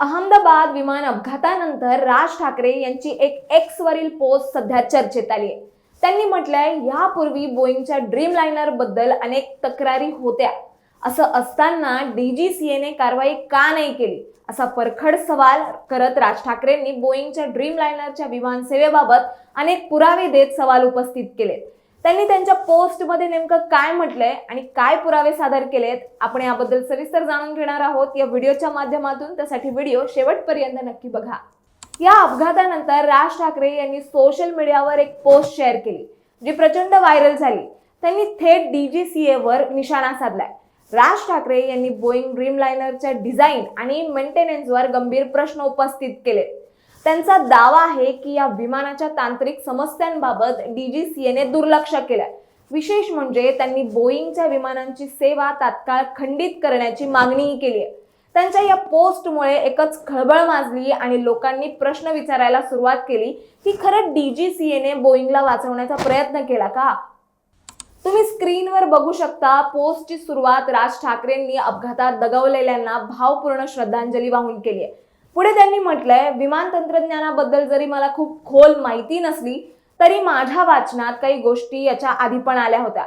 अहमदाबाद विमान अपघातानंतर राज ठाकरे यांची एक एक्स वरील पोस्ट सध्या चर्चेत आली आहे. त्यांनी म्हटलंय यापूर्वी बोईंगच्या ड्रीम लायनरबद्दल अनेक तक्रारी होत्या. असं असताना डीजीसीएने कारवाई का नाही केली? असा परखड सवाल करत राज ठाकरेंनी बोईंगच्या ड्रीम लायनरच्या विमान सेवेबाबत अनेक पुरावे देत सवाल उपस्थित केले त्यांनी त्यांच्या पोस्टमध्ये नेमकं काय म्हटलंय आणि काय पुरावे सादर केलेत आपण याबद्दल सविस्तर जाणून घेणार आहोत. या व्हिडिओच्या माध्यमातून त्यासाठी व्हिडिओ शेवटपर्यंत नक्की बघा. या अपघातानंतर राज ठाकरे यांनी सोशल मीडियावर एक पोस्ट शेअर केली जी प्रचंड व्हायरल झाली. त्यांनी थेट डीजीसीए वर निशाणा साधलाय. राज ठाकरे यांनी बोईंग ड्रीम डिझाईन आणि मेंटेनन्सवर गंभीर प्रश्न उपस्थित केले त्यांचा दावा आहे की या विमानाच्या तांत्रिक समस्यांबाबत डीजीसीएने दुर्लक्ष केलंय. विशेष म्हणजे त्यांनी बोईंगच्या विमानांची सेवा तात्काळ खंडित करण्याची मागणीही केली आहे. त्यांच्या या पोस्टमुळे एकच खळबळ माजली आणि लोकांनी प्रश्न विचारायला सुरुवात केली की खरं डीजीसीएने बोईंगला वाचवण्याचा प्रयत्न केला का? तुम्ही स्क्रीनवर बघू शकता पोस्टची सुरुवात राज ठाकरेंनी अपघातात दगवलेल्यांना भावपूर्ण श्रद्धांजली वाहून केली आहे. पुढे त्यांनी म्हटलंय विमान तंत्रज्ञानाबद्दल जरी मला खूप खोल माहिती नसली तरी माझ्या वाचनात काही गोष्टी याच्या आधी पण आल्या होत्या.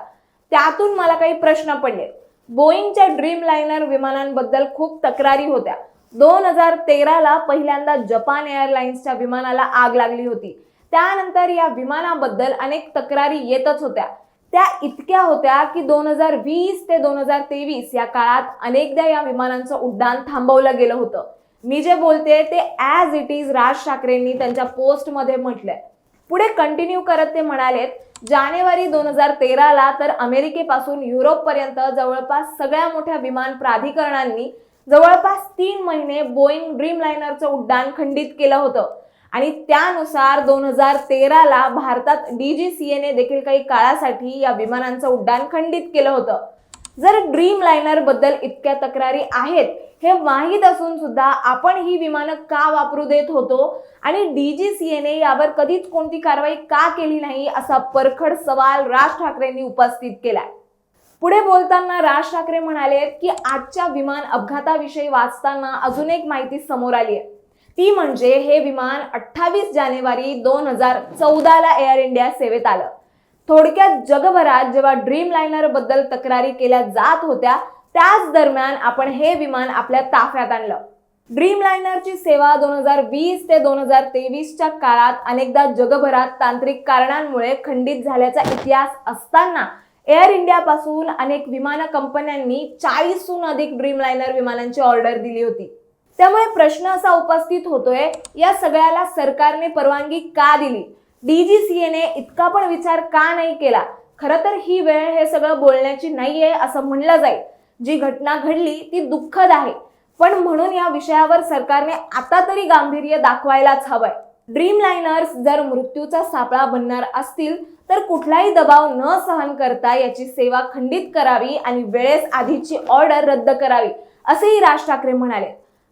त्यातून मला काही प्रश्न पडले बोईंगच्या ड्रीम लायनर विमानांबद्दल खूप तक्रारी होत्या. दोन हजार तेराला पहिल्यांदा जपान एअरलाइन्सच्या विमानाला आग लागली होती. त्यानंतर या विमानाबद्दल अनेक तक्रारी येतच होत्या. त्या इतक्या होत्या की दोन हजार वीस ते दोन हजार तेवीस या काळात अनेकदा या विमानांचं उड्डाण थांबवलं गेलं होतं. मी जे बोलते ते ॲज इट इज राज ठाकरेंनी त्यांच्या पोस्टमध्ये म्हटलंय. पुढे कंटिन्यू करत ते म्हणालेत जानेवारी दोन हजार तेराला तर अमेरिकेपासून युरोपपर्यंत जवळपास सगळ्या मोठ्या विमान प्राधिकरणांनी जवळपास तीन महिने बोईंग ड्रीम लायनरचं उड्डाण खंडित केलं होतं. आणि त्यानुसार दोन हजार तेराला भारतात डी जी सी एने देखील काही काळासाठी या विमानांचं उड्डाण खंडित केलं होतं. जर ड्रीम लायनरबद्दल इतक्या तक्रारी आहेत हे माहीत असून सुद्धा आपण ही विमानं का वापरू देत होतो? आणि डीजीसीएने यावर कधीच कोणती कारवाई का केली नाही असा परखड सवाल राज ठाकरेंनी उपस्थित केलाय. पुढे बोलताना राज ठाकरे म्हणाले की आजच्या विमान अपघाताविषयी वाचताना अजून एक माहिती समोर आली आहे. ती म्हणजे हे विमान अठ्ठावीस जानेवारी दोन हजार चौदाला एअर इंडिया सेवेत आलं. थोडक्यात जगभरात जेव्हा ड्रीम लायनरबद्दल तक्रारी केल्या जात होत्या त्याच दरम्यान आपण हे विमान आपल्या ताफ्यात आणलं. ड्रीम लायनरची सेवा दोन हजार वीस ते दोन हजार तेवीसच्या काळात अनेकदा जगभरात तांत्रिक कारणांमुळे खंडित झाल्याचा इतिहास असताना एअर इंडियापासून अनेक विमान कंपन्यांनी चाळीसहून अधिक ड्रीम लायनर विमानांची ऑर्डर दिली होती. त्यामुळे प्रश्न असा उपस्थित होतोय या सगळ्याला सरकारने परवानगी का दिली? डीजीसीएने इतका पण विचार का नाही केला? खरं तर ही वेळ हे सगळं बोलण्याची नाहीये असं म्हणलं जाईल. जी घटना घडली ती दुःखद आहे. पण म्हणून या विषयावर सरकारने आता तरी गांभीर्य दाखवायलाच हवंय. ड्रीम लायनर्स जर मृत्यूचा सापळा बनणार असतील तर कुठलाही दबाव न सहन करता याची सेवा खंडित करावी आणि वेळेस आधीची ऑर्डर रद्द करावी असेही राज ठाकरे म्हणाले.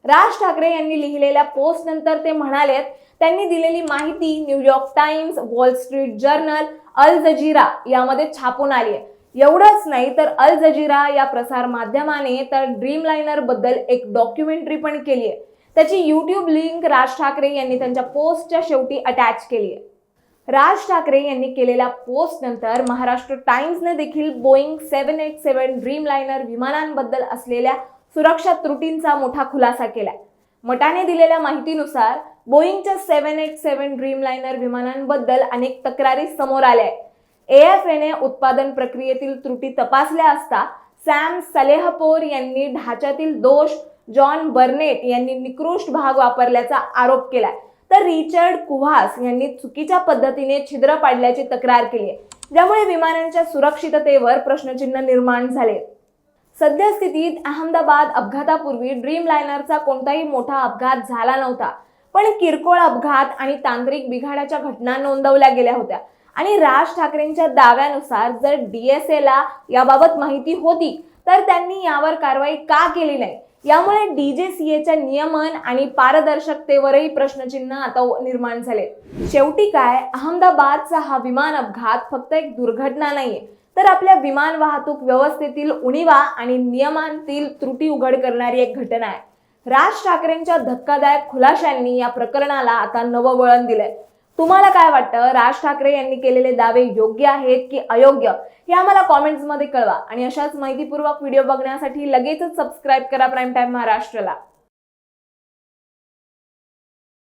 राज ठाकरे यांनी लिहिलेल्या पोस्ट नंतर ते म्हणालेत त्यांनी दिलेली माहिती New York Times Wall Street Journal Al Jazeera यामध्ये छापून आली आहे एवढंच नाही तर अल जजीरा या प्रसार माध्यमाने तर ड्रीम लायनरबद्दल एक डॉक्युमेंटरी पण केली आहे त्याची यूट्यूब लिंक राज ठाकरे यांनी त्यांच्या पोस्टच्या शेवटी अटॅच केली आहे राज ठाकरे यांनी केलेल्या पोस्टनंतर महाराष्ट्र टाइम्सने देखील Boeing seven eight seven dreamliner विमानांबद्दल असलेल्या सुरक्षा त्रुटींचा मोठा खुलासा केला मटाने दिलेल्या माहितीनुसार बोईंगच्या seven eight seven dream liner विमानांबद्दल अनेक तक्रारी समोर आल्या आहेत. एएफएने उत्पादन प्रक्रियेतील त्रुटी तपासल्या असता सॅम सलेहपोर यांनी ढाच्यातील दोष जॉन बर्नेट यांनी निकृष्ट भाग वापरल्याचा आरोप केलाय. तर रिचर्ड कुव्हास यांनी चुकीच्या पद्धतीने छिद्र पाडल्याची तक्रार केली आहे ज्यामुळे विमानांच्या सुरक्षिततेवर प्रश्नचिन्ह निर्माण झाले. सद्यस्थितीत अहमदाबाद अपघातापूर्वी ड्रीम लायनरचा कोणताही मोठा अपघात झाला नव्हता. पण किरकोळ अपघात आणि तांत्रिक बिघाडाच्या घटना नोंदवल्या गेल्या होत्या. आणि राज ठाकरेंच्या दाव्यानुसार जर डीएसएला याबाबत माहिती होती तर त्यांनी यावर कारवाई का केली नाही? यामुळे डीजेसीएच्या नियमन आणि पारदर्शकतेवरही प्रश्नचिन्ह आता निर्माण झाले. शेवटी काय? अहमदाबादचा हा विमान अपघात फक्त एक दुर्घटना नाहीये. तर आपल्या विमान वाहतूक व्यवस्थेतील उणीवा आणि नियमांतील त्रुटी उघड करणारी एक घटना आहे. राज ठाकरेंच्या धक्कादायक खुलाशांनी या प्रकरणाला आता नवं वळण दिलंय. तुम्हाला काय वाटतं? राज ठाकरे यांनी केलेले दावे योग्य आहेत की अयोग्य? हे आम्हाला कॉमेंट्समध्ये कळवा. आणि अशाच माहितीपूर्वक व्हिडिओ बघण्यासाठी लगेचच सबस्क्राईब करा प्राईम टाइम महाराष्ट्राला.